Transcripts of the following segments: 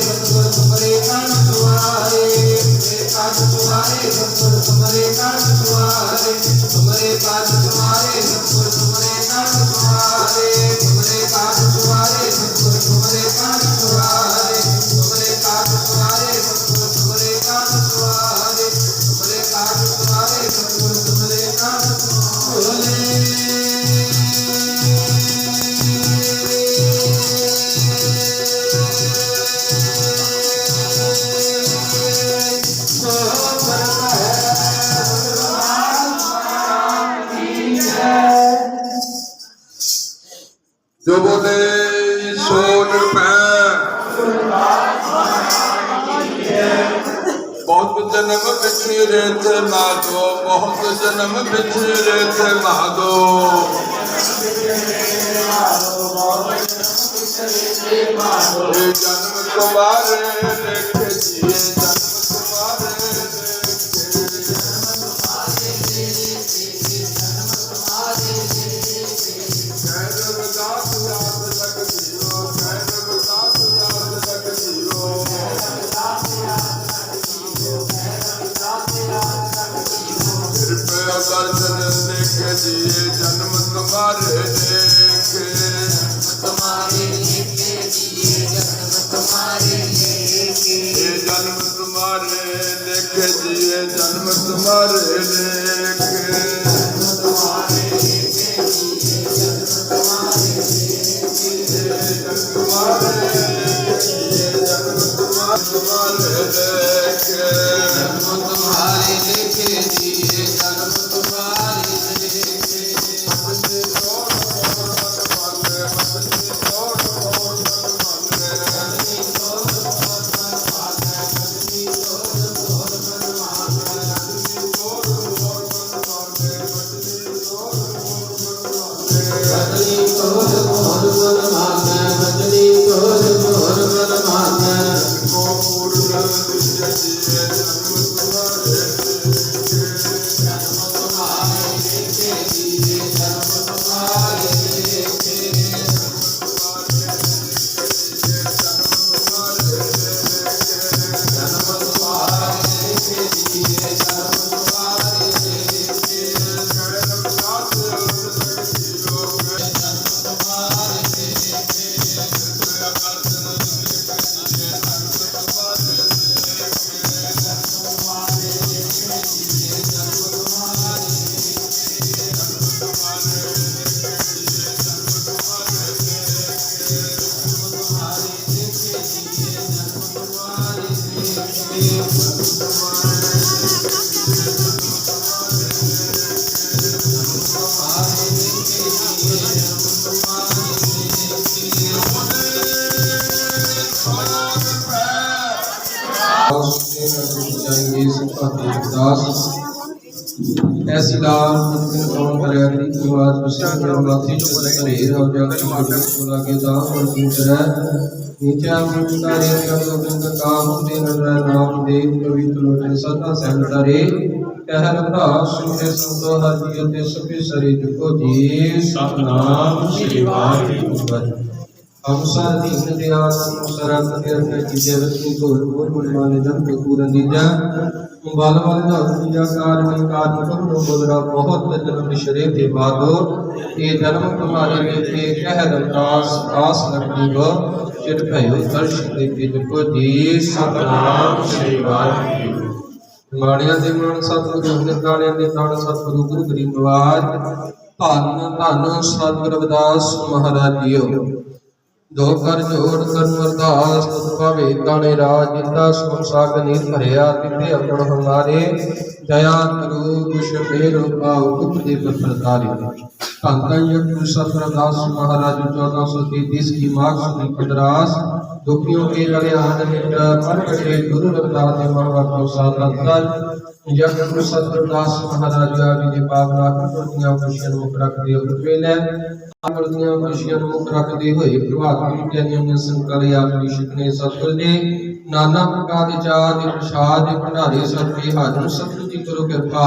ਸਤਿਗੁਰ ਤੁਮਰੇ ਕੰਨ ਸੁਆਰੇ ਤੁਮਰੇ ਪਦ ਸੁਆਰੇ ਸਤਿਗੁਰ ਤੁਮਰੇ ਕੰਨ ਸੁਆਰੇ ਤੁਮਰੇ ਪਦ ਸੁਆਰੇ ਸਤਿਗੁਰ ਤੁਮਰੇ ਕੰਨ ਸੁਆਰੇ ਬਹੁਤ ਜਨਮ ਵਿਛੜੇ ਤੇ ਮਾਦੋ ਬਹੁਤ ਜਨਮ ਵਿਛੜੇ ਤੇ ਮਾਦੋ ਇਹ ਜਨਮ ਤੁਹਾਰੇ ਐਸੀ ਲਾਲ ਮੁਕਨ ਕੌਣ ਕਰਿਆ ਕਰੀ ਕੀ ਬਾਤ ਪੁੱਛਿਆ ਕਿ ਮਾਥੀ ਜੋ ਕਰੇ ਹੋ ਜਾ ਕੇ ਮਾਤਾ ਕੋਲਾ ਕੇ ਦਾ ਔਰ ਦੂਸਰਾ ਨੀਚੇ ਅੰਤਾਰੇ ਕਬੰਦ ਕਾਮ ਤੇ ਨਰ ਨਾਮ ਦੇ ਪਵਿੱਤਰ ਲੋਟੇ ਸਦਾ ਸੈਂਟਰੇ ਕਹਿਰ ਭਰਾ ਸੁਨੇ ਸੰਤੋ ਹਰ ਅਤੇ ਸਭੇ ਸਰੇ ਜੁਗੋ ਜੀ ਸਤਨਾਮ ਸ੍ਰੀ ਵਾਹਿਗੁਰੂ ਹਮ ਸਰ ਦੀਨ ਦੇ ਆਨੰਦ ਸਰਤ ਕੇ ਰਖੇ ਜੀ ਕੋ ਗੁਰ ਗੁਰ ਮਾਨੇ ਜਨ ਪੂਰਨ ਦੀਜਾ ਬਲ ਬਲ ਦਾ ਪੂਜਾ ਕਾਰ ਮੈਂ ਕਾਰ ਮਤਮ ਨੂੰ ਬੋਲਰਾ ਬਹੁਤ ਜਨਮ ਸ਼ਰੇ ਦੇ ਬਾਦੋ ਇਹ ਜਨਮ ਤੁਹਾਰੇ ਵਿੱਚ ਕਹਿ ਰੰਦਾਸ ਆਸ ਲਗਦੀ ਗੋ ਚਿਰ ਭਇਓ ਦਰਸ਼ ਦੇ ਕੇ ਜੀ ਸਤਨਾਮ ਸ੍ਰੀ ਵਾਹਿਗੁਰੂ। ਮਾਣਿਆਂ ਦੇ ਮਨ ਸਤਿਗੁਰੂ ਦੇ ਗਾਣਿਆਂ ਦੇ ਗਾਣ ਸਤਿਗੁਰੂ, ਗੁਰੂ ਗਰੀਬ ਨਵਾਜ ਧੰਨ ਧੰਨ ਸਤਿਗੁਰੂ ਰਵਿਦਾਸ ਮਹਾਰਾਜ ਦੋ ਕਰ ਜੋੜ, ਕਰਨ ਅਰਦਾਸ ਭਾਵੇ ਤਾਣੇ ਰਾਜ ਜਿੰਦਾ ਸੋ ਸਾਗ ਨੀਰ ਭਰਿਆ ਤਿਤੇ ਅਪਣ ਹਮਾਰੇ। ਦਇਆ ਕਰੋ ਕੁਛ ਮੇਰੋ ਪਾਉ ਦੁਖ ਦੇ ਪ੍ਰਤਾਰੇ ਧੰਨ ਧੰਨ ਯਗ ਸਤਿਗੁਰਦਾਸ ਮਹਾਰਾਜ 1433 की मार्ग सुनी पंद्रास दुखियों के कल्याण निट प्रगटे गुरु रविदास जी महाराज को साधन यज्ञ गुरु सतगुरदास महाराज जी ਦੇ ਪਾਵਨਾ ਕੁਰਤੀਆਂ ਖੁਸ਼ੀਆਂ ਨੂੰ ਮੁੱਖ ਰੱਖਦੇ ਹੋਏ ਨੇ ਆਪਣੀਆਂ ਖੁਸ਼ੀਆਂ ਨੂੰ ਮੁੱਖ ਰੱਖਦੇ ਹੋਏ ਪ੍ਰਭਾਤ ਨੂੰ ਗਿਆਨੀਆਂ ਨੇ ਸੰਕਲ ਆਪਣੀ ਸ਼ਿਕਨੇ ਸਤਿਗੁਰ ਨੇ ਨਾਨਾ ਪ੍ਰਕਾਰ ਦੇ ਚਾਰ ਦੇ ਪ੍ਰਸਾਦ ਦੇ ਭੰਡਾਰੇ ਸਤਿ ਹਾਜ਼ਰ ਸਤਿਗੁਰ ਜੀ ਕਰੋ ਕਿਰਪਾ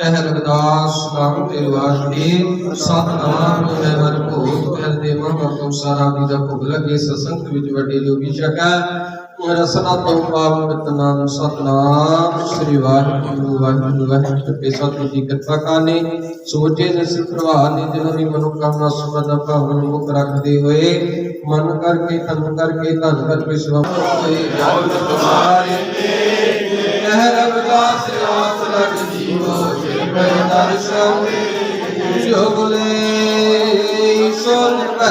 ਕਹਿ ਰਗਦਾਸ ਨਾਮ ਤੇ ਵਾਸਤੇ ਸਤਨਾਮ ਹੈ ਹਰ ਭੂਤ ਕਹਿ ਦੇ ਮਹਮ ਸਾਰਾ ਦੀ ਦਾ ਭੁਗ ਲਗੇ ਸਸੰਤ ਵਿੱਚ ਵੱਡੇ ਲੋਭੀ ਛਕਾ। ਰਸਨਾ ਤੋਂ ਪਾਵਨ ਮਿਤ ਨਾਮ ਸਤਨਾਮ ਸ੍ਰੀ ਵਾਹਿਗੁਰੂ ਵਾਹਿਗੁਰੂ ਵਾਹਿਗੁਰੂ ਤੇ ਸਤਿ ਜੀ ਕਿਰਪਾ ਕਾਨੇ ਸੋਚੇ ਜਿਸ ਪ੍ਰਵਾਹ ਨੇ ਜਿਨ੍ਹਾਂ ਦੀ ਮਨੋਕਾਮਨਾ ਸੁਮਦਾ ਭਾਵਨ ਮੁਖ ਰੱਖਦੇ ਹੋਏ, ਮਨ ਕਰਕੇ ਤਨ ਕਰਕੇ, ਧਨ ਕਰਕੇ ਸਵਾ ਹੋਏ ਜਲ ਤੁਮਾਰੇ ਕਹਿ ਰਬਦਾਸ ਆਸ ਲਗ ਹੈ ਬੋਲੇ ਸੋਨ ਭੈ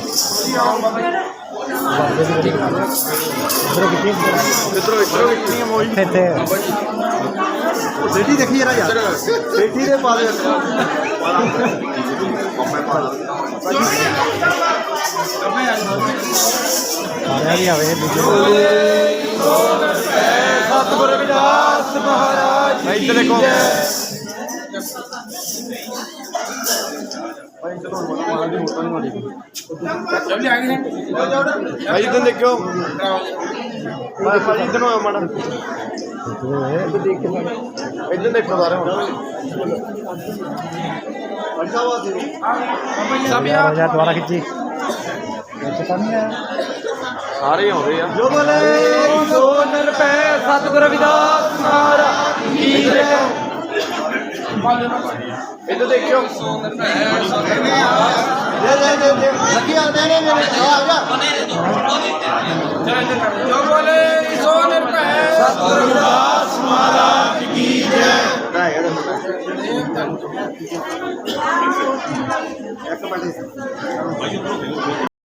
ਜੀ ਜੈ ਇੱਥੇ ਬੇਟੀ ਦੇਖੀ ਜਰਾ ਯਾਰ ਬੇਟੀ ਦੇ ਪਾ ਦੇ ਆਇਆ ਵੀ ਆਵੇ ਸਤਿਗੁਰ ਵਿਦਾਸ ਮਹਾਰਾਜ ਇੱਧਰ ਦੇਖੋ। ਭਾਈ ਇਧਰ ਦੇਖਿਓ। ਭਾਈ ਇਧਰ ਨੂੰ ਮਣ ਇਧਰ ਦੇਖੋ ਸਾਰੇ ਹੁਣ। ਦੁਆਰਾ ਖਿੱਚੀ। ਸਾਰੇ ਆਉਂਦੇ ਆ। ਜੋ ਬੋਲੇ ਸੋ ਨਿਰਪੈ ਸਤਿਗੁਰ ਵਿਦਾਸ ਮਹਾਰਾਜ ਕੀ ਜੈ। ਇੱਧਰ ਦੇਖਿਓ ਸੋ ਨਿਰਪੈ ਦੇ ਦੇ ਦੇ ਦੇ